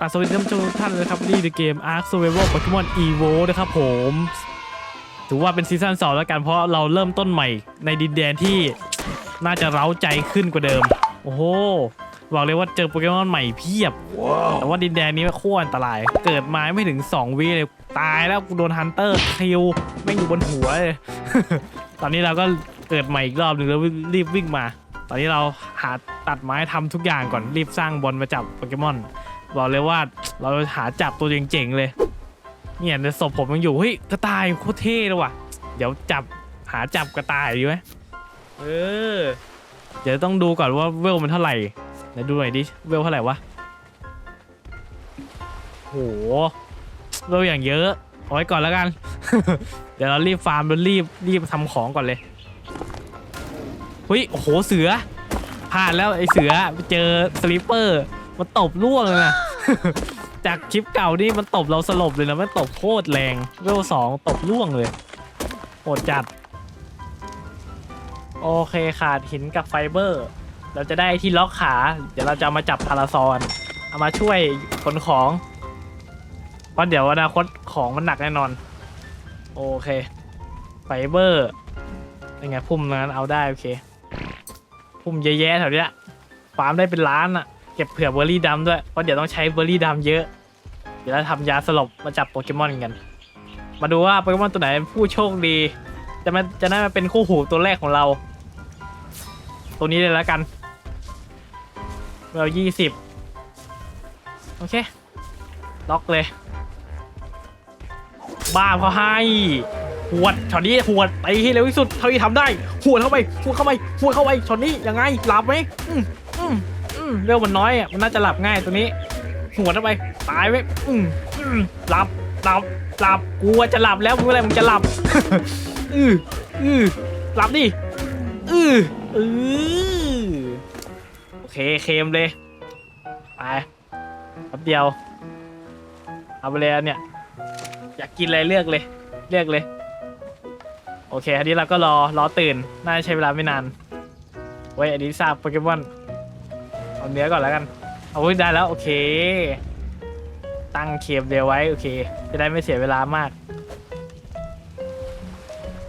อะสวัสดีท่านผู้ชมทุกท่านเลยครับนี่ในเกม Ark Survival Pokemon Evo นะครับผม ถือว่าเป็นซีซั่น2แล้วกันเพราะเราเริ่มต้นใหม่ในดินแดนที่น่าจะเร้าใจขึ้นกว่าเดิม โอ้โหบอกเลยว่าเจอโปเกมอนใหม่เพียบ แต่ว่าดินแดนนี้โคตรอันตราย เกิดมาไม่ถึง 2วิเลยตายแล้วกูโดนฮันเตอร์คิวแม่งอยู่บนหัวเลย ตอนนี้เราก็เกิดใหม่อีกรอบหนึ่งแล้วรีบวิ่งมา ตอนนี้เราหาตัดไม้ทำทุกอย่างก่อนรีบสร้างบอลมาจับโปเกมอน บอกเลยว่าเราหาจับตัวเจ๋งๆเลยเนี่ยในศพผมยังอยู่เฮ้ยกระต่ายโคตรเท่เลยว่ะ เดี๋ยวจับหาจับกระต่ายดีไหมเออ เดี๋ยวต้องดูก่อนว่าเวลมันเท่าไหร่เดี๋ยวดูหน่อยดิเวลเท่าไหร่วะโหเวลอย่างเยอะเอาไว้ก่อนแล้วกัน เดี๋ยวเรารีบฟาร์มแล้วรีบรีบทำของก่อนเลยเฮ้ยโอ้โหเสือพลาดแล้วไอเสือไปเจอสลิปเปอร์ มันตบล่วงเลยนะ จากคลิปเก่านี่มันตบเราสลบเลยนะมันตบโคตรแรงเวลสองตบล่วงเลยโหดจัด โอเคขาดหินกับไฟเบอร์ เราจะได้ที่ล็อกขา เดี๋ยวเราจะเอามาจับพาราซอน เอามาช่วยขนของ เพราะเดี๋ยวอนาคตของมันหนักแน่นอน โอเค ไฟเบอร์ยังไงพุ่มนั้นเอาได้โอเค พุ่มเยอะแยะแถวเนี้ยฟาร์มได้เป็นล้านอะ เก็บเผื่อเบอร์รี่ดำด้วย เพราะเดี๋ยวต้องใช้เบอร์รี่ดำเยอะ เดี๋ยวเราทำยาสลบมาจับโปเกมอนกัน มาดูว่าโปเกมอนตัวไหนเป็นผู้โชคดี จะมาจะได้มาเป็นคู่หูตัวแรกของเรา ตัวนี้เลยแล้วกัน เรายี่สิบโอเค ล็อกเลย บ้าพอให้หวดช็อตนี้หวดไปให้เร็วที่สุดเท่าที่ทำได้หวดเข้าไปหวดเข้าไปหวดเข้าไปช็อตนี้ยังไงหลับไหม อืมอืมอืมเร็วมันน้อยอะมันน่าจะหลับง่ายตัวนี้ หัวดเข้าไปตายไหมอืมอืมหลับหลับหลับกูว่าจะหลับแล้วเมื่อไรมึงจะหลับ อืออือหลับดิอืออือโอเคเคมเลยไปแป๊บเดียวเอาไปเลยอันเนี่ย อยากกินอะไรเลือกเลย เลือกเลย โอเคอันนี้เราก็รอรอตื่น น่าจะใช้เวลาไม่นาน ไว้อันนี้ทราบโปเกมอน เอาเนื้อก่อนแล้วกันเอาไว้ได้แล้วโอเค ตั้งเคมเดียวไว้โอเค จะได้ไม่เสียเวลามาก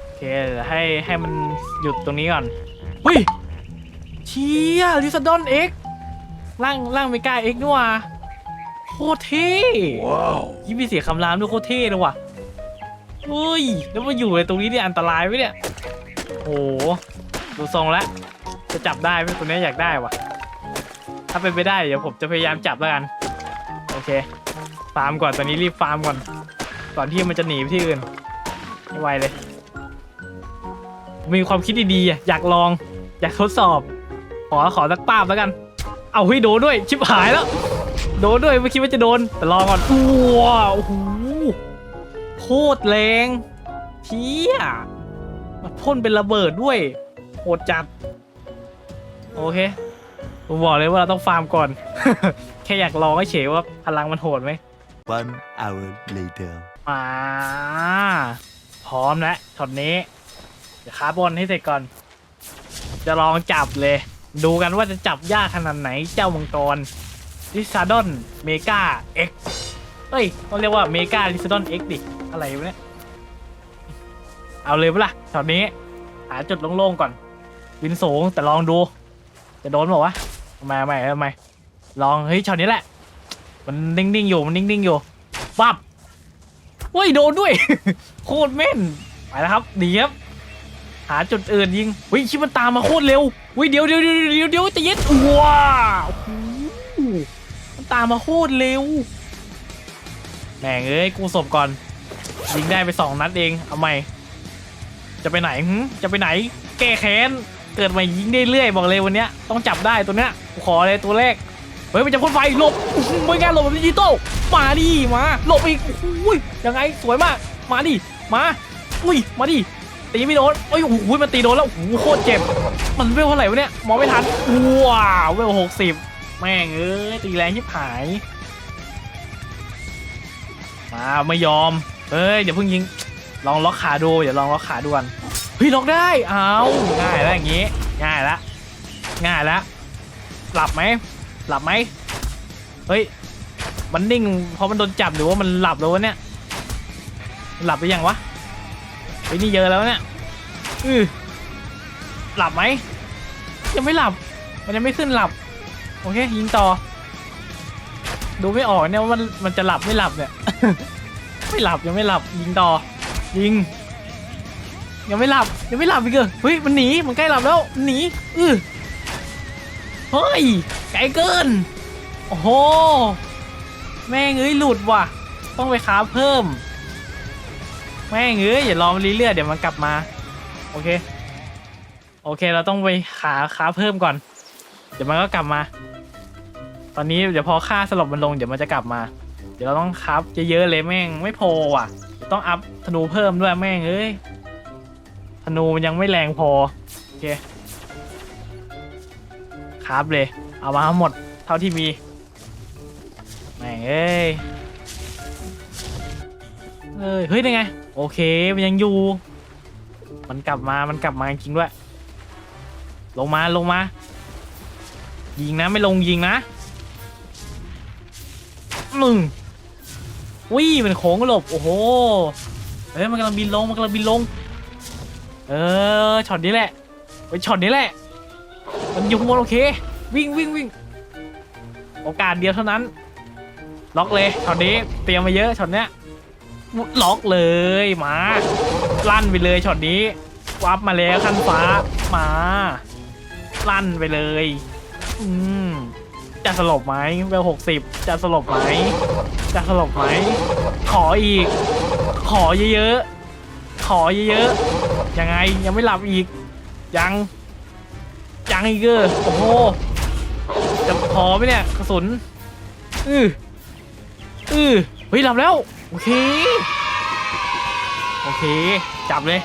โอเคเดี๋ยวให้ให้มันหยุดตรงนี้ก่อนเฮ้ยเชี่ยลิซาดอนเอ็กร่างร่างเมกาเอ็กนี่หว่าโคตรเท่ยี่มีเสียงคำรามด้วยโคตรเท่เลยว่ะเฮ้ยแล้วมาอยู่ในตรงนี้เนี่ยอันตรายไหมเนี่ยโอ้โหดูทรงแล้วจะจับได้ไหมตัวเนี้ยอยากได้ว่ะ ถ้าเป็นไปได้เดี๋ยวผมจะพยายามจับแล้วกัน โอเค ฟาร์มก่อนตอนนี้รีบฟาร์มก่อน ก่อนที่มันจะหนีไปที่อื่นไม่ไหวเลย มีความคิดดีๆอะอยากลอง อยากทดสอบ ขอขอสักป้าบแล้วกัน เอาให้โดนด้วย ชิบหายแล้ว โดนด้วยไม่คิดว่าจะโดน แต่รอก่อนว้าวโอ้โหโคตรแรงเชี่ยมาพ่นเป็นระเบิดด้วยโหดจัด โอเค ผมบอกเลยว่าเราต้องฟาร์มก่อน แค่อยากลองให้เฉยว่าพลังมันโหดไหม One hour later. มาพร้อมแล้วช็อตนี้ เดี๋ยวคาร์บอนให้เสร็จก่อน จะลองจับเลย ดูกันว่าจะจับยากขนาดไหนเจ้ามังกรลิซาดอนเมกาเอ็กเอ้ยต้องเรียกว่าเมกาลิซาดอนเอ็กดิ อะไรวะเนี่ย เอาเลยปะล่ะช็อตนี้ หาจุดโล่งๆก่อน วินสูงแต่ลองดู จะโดนบอกวะทำ ไมทำไมทำไมลองเฮ้ยช็อตนี้แหละ มันนิ่งๆอยู่มันนิ่งๆอยู่ปั๊บเฮ้ยโดนด้วย โคตรแม่นไปแล้วครับดีครับหาจุดอื่นยิงเฮ้ยชิมันตามมาโคตรเร็วเฮ้ยเดี๋ยวเดี๋ยวเดี๋ยวเดี๋ยวเดี๋ยวจะย็ดว้าวมันตามมาโคตรเร็วแหม่งเอ้ยกูศพก่อน ยิงได้ไปสองนัดเองเอาใหม่จะไปไหนจะไปไหน แก้แค้น เกิดใหม่ยิงได้เรื่อยบอกเลยวันเนี้ยต้องจับได้ตัวเนี้ยขอเลยตัวแรกเฮ้ยมันจะพ่นไฟหลบไม่งั้นหลบแบบดิจิตอลมาดิมาหลบอีกอุ้ยยังไงสวยมากมาดิมาอุ้ยมาดิตีไม่โดนโอ้ยโอ้โหมันตีโดนแล้วโอ้โหโคตรเจ็บ มันเวลเท่าไหร่วะเนี่ยมองไม่ทันว้าวเวลหกสิบแม่งเอ้ยตีแรงชิบหายมาไม่ยอมเอ้ยเดี๋ยวเพิ่งยิงลองล็อกขาดูเดี๋ยวลองล็อกขาดูกัน เฮ้ยล็อกได้เอาง่ายแล้วอย่างงี้ ง่ายละง่ายละหลับไหมหลับไหมเฮ้ยมันนิ่งเพราะมันโดนจับหรือว่ามันหลับแล้ววะเนี่ยหลับหรือยังวะไอ้ยนี่เยอะแล้วเนี่ยอือหลับไหมยังไม่หลับ มันยังไม่ขึ้นหลับโอเคยิงต่อ ดูไม่ออกเนี่ยว่ามันมันจะหลับไม่หลับเนี่ยไม่หลับยังไม่หลับยิงต่อยิง ยังไม่หลับยังไม่หลับอีกเหรอเฮ้ยมันหนีมันใกล้หลับแล้วหนีอือเฮ้ยไกลเกินโอ้โหแม่งเอ้ยหลุดว่ะ ต้องไปค้าเพิ่ม แม่งเอ้ยอย่ารอมันเรื่อยๆเดี๋ยวมันกลับมา โอเค โอเคเราต้องไปขาค้าเพิ่มก่อน เดี๋ยวมันก็กลับมา ตอนนี้เดี๋ยวพอค่าสลบมันลงเดี๋ยวมันจะกลับมา เดี๋ยวเราต้องคับเยอะๆเลยแม่งไม่พอว่ะ ต้องอัพธนูเพิ่มด้วยแม่งเอ้ย ธนูมันยังไม่แรงพอ โอเคครับเลย เอามาทั้งหมดเท่าที่มีแม่งเอ้ยเอ้ยเฮ้ยได้ไง โอเคมันยังอยู่ มันกลับมามันกลับมาจริงด้วย ลงมาลงมา ยิงนะไม่ลงยิงนะมึงวิ่งมันโค้งหลบ โอ้โหเฮ้ยมันกำลังบินลงมันกำลังบินลง เออช็อตนี้แหละไปช็อตนี้แหละ มันอยู่ข้างบนโอเค วิ่งวิ่งวิ่งโอกาสเดียวเท่านั้น ล็อกเลยช็อตนี้เตรียมมาเยอะช็อตเนี้ยล็อกเลยมาลั่นไปเลยช็อตนี้วับมาแล้วขั้นฟ้ามาลั่นไปเลย อืมจะสลบไหมเวลหกสิบจะสลบไหมจะสลบไหมขออีก ขอเยอะๆขอเยอะๆ ยังไงยังไม่หลับอีก ยัง ยังอีกเกอโอ้โหจะพอไหมเนี่ยกระสุนอืออือเฮ้ยหลับแล้วโอเคโอเค จับเลย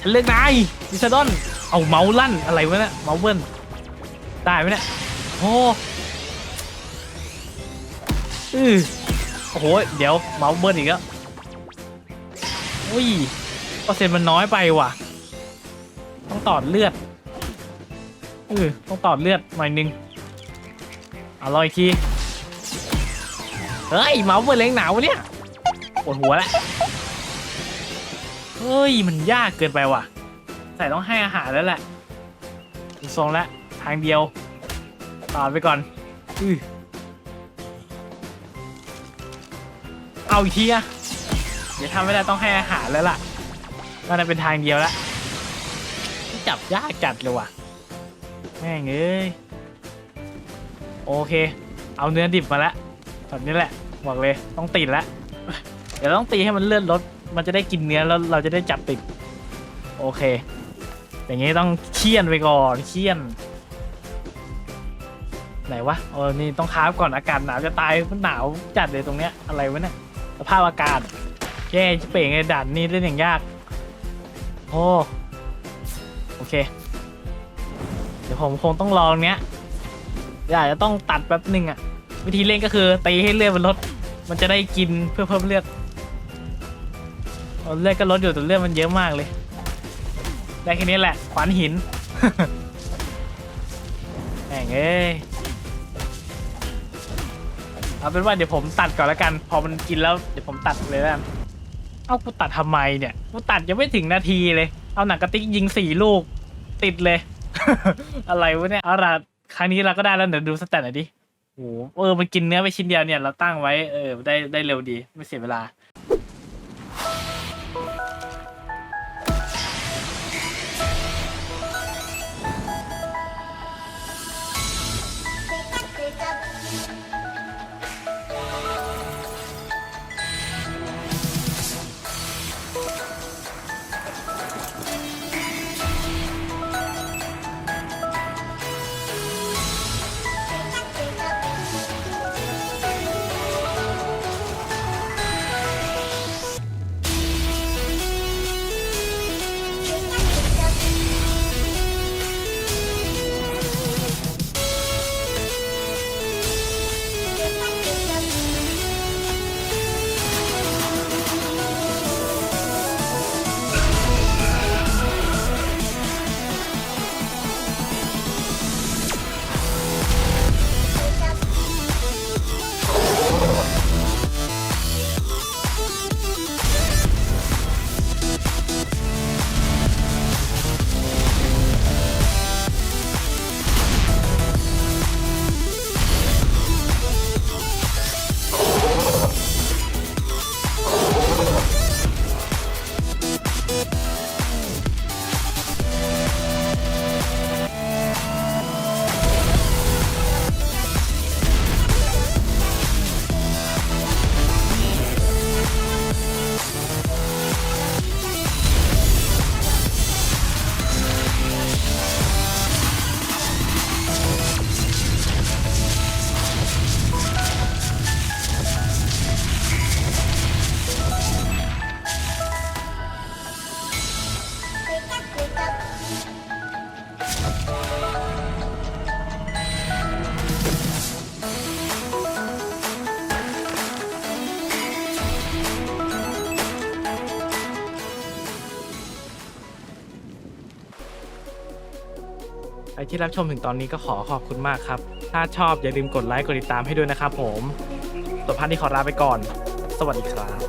ฉันเลือกนายดิซาดอนเอาเมาส์ลั่นอะไรวะเนี่ยเมาส์เบิ้ลได้ไหมเนี่ยโอ้อือโอ้โหเดี๋ยวเมาส์เบิ้ลอีกแล้วอุ้ย เปอร์เซ็นต์มันน้อยไปว่ะ ต้องตอดเลือดเออต้องตอดเลือดหน่อยนึงเอาลองอีกทีเฮ้ยเมาส์เบอร์เล้งหนาววะเนี่ยปวดหัวแล้วเฮ้ยมันยากเกินไปว่ะ ใส่ต้องให้อาหารแล้วแหละดูทรงแล้วทางเดียวต่อไปก่อนอือเอาอีกทีอะเดี๋ยวทำไม่ได้ต้องให้อาหารแล้วล่ะ น่าจะเป็นทางเดียวแล้วจับยากจัดเลยว่ะ แม่งเอ้ย โอเค เอาเนื้อดิบมาแล้วแบบนี้แหละ บอกเลย ต้องติดแล้วเดี๋ยวต้องตีให้มันเลื่อนรถ มันจะได้กินเนื้อแล้วเราจะได้จับติด โอเค อย่างงี้ต้องเคี่ยนไปก่อนเคี่ยน ไหนวะ เออ นี่ต้องค้าก่อนอากาศหนาวจะตายหนาวจัดเลยตรงเนี้ย อะไรวะเนี่ย สภาพอากาศ แย่เป่งไอ้ด่านนี่เล่นอย่างยาก โอ้โอเค เดี๋ยวผมคงต้องลองเนี้ยอยากจะต้องตัดแป๊บหนึ่งอะวิธีเล่นก็คือตีให้เลือดมันลดมันจะได้กินเพื่อเพิ่มเลือดเลือดก็ลดอยู่แต่เลือดมันเยอะมากเลย ได้แค่นี้แหละขวานหินแม่งเอ้ยเอาเป็นว่าเดี๋ยวผมตัดก่อนแล้วกัน พอมันกินแล้วเดี๋ยวผมตัดเลยแล้วกัน เอากูตัดทำไมเนี่ยกูตัดยังไม่ถึงนาทีเลย เอาหนังกระติกยิงสี่ลูก ติดเลย อะไรวะเนี่ยเอาล่ะครั้งนี้เราก็ได้แล้วเดี๋ยวดูสแตทหน่อยดิโอ้เออมันกินเนื้อไปชิ้นเดียวเนี่ยเราตั้งไว้เออได้ได้เร็วดีไม่เสียเวลา ใครที่รับชมถึงตอนนี้ก็ขอขอบคุณมากครับ ถ้าชอบอย่าลืมกดไลค์กดติดตามให้ด้วยนะครับผมตัวพันที่ขอลาไปก่อน สวัสดีครับ